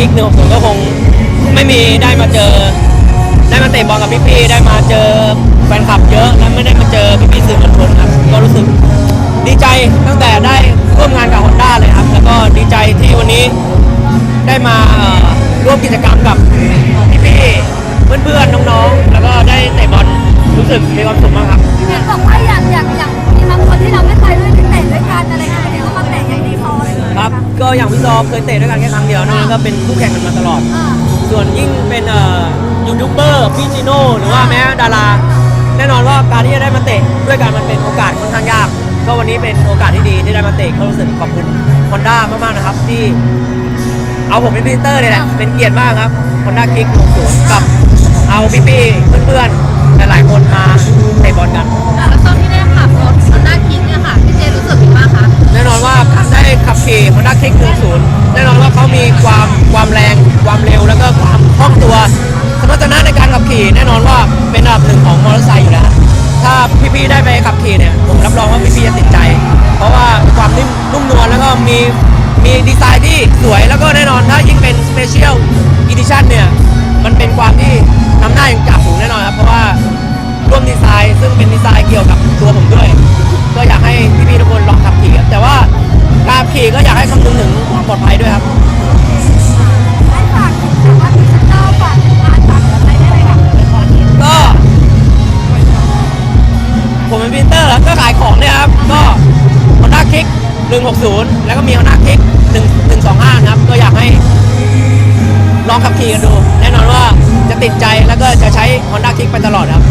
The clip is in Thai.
คิกหนึ่งผมก็คงไม่มีได้มาเจอ ได้มาเตะบอลกับพี่ๆได้มาเจอแฟนคลับเยอะและไม่ได้มาเจอพี่ๆสื่อมวลชนครับก็รู้สึกดีใจตั้งแต่ได้ร่วมงานกับฮอนด้าเลยครับ แล้วก็ดีใจที่วันนี้ได้มาร่วมกิจกรรมกับพี่ๆเพื่อนๆน้องๆ แล้วก็ได้เตะบอลรู้สึกมีความ ก็อย่างพี่ซอเคยเตะด้วยกันแค่ครั้งเดียวนอกนั้นก็เป็นคู่แข่งกันมาตลอดอ่าส่วนยิ่งเป็นเอ่อยูทูบเบอร์พี่จิโน่หรือว่าแม้ดารา แน่นอนว่าการที่จะได้มาเตะด้วยกันมันเป็นโอกาสค่อนข้างยาก ก็วันนี้เป็นโอกาสที่ดีที่ได้มาเตะก็รู้สึกขอบคุณฮอนด้ามากๆนะครับที่ เอาผมเป็นพรีเซนเตอร์เนี่ยแหละเป็นเกียรติมากครับฮอนด้าคิกลงสวนกับเอาพี่ๆเพื่อนๆหลายๆคนมาเตะบอลกัน เขามีความความแรงความเร็วแล้วก็ความคล่องตัวสมรรถนะในการขับขี่แน่นอนว่าเป็นอันดับหนึ่งของมอเตอร์ไซค์อยู่แล้วถ้าพี่ๆได้ไปขับขี่เนี่ยผมรับรองว่าพี่ๆจะติดใจ เพราะว่าความนิ่มนุ่มนวลแล้วก็มีมีดีไซน์ที่สวยแล้วก็แน่นอนถ้ายิ่งเป็น Special Edition เนี่ยมันเป็นความที่นำหน้าอย่างจ่าฝูงแน่นอนครับเพราะว่าร่วมดีไซน์ซึ่งเป็นดีไซน์เกี่ยวกับตัวผมด้วย อร์แล้วก็ขายของเนี่ยครับ ก็ Honda Kick 160 แล้วก็มี Honda Kick 1 125นะครับ ก็อยากให้ลองขับขี่กันดู แน่นอนว่าจะติดใจแล้วก็จะใช้ Honda Kick ไปตลอดครับ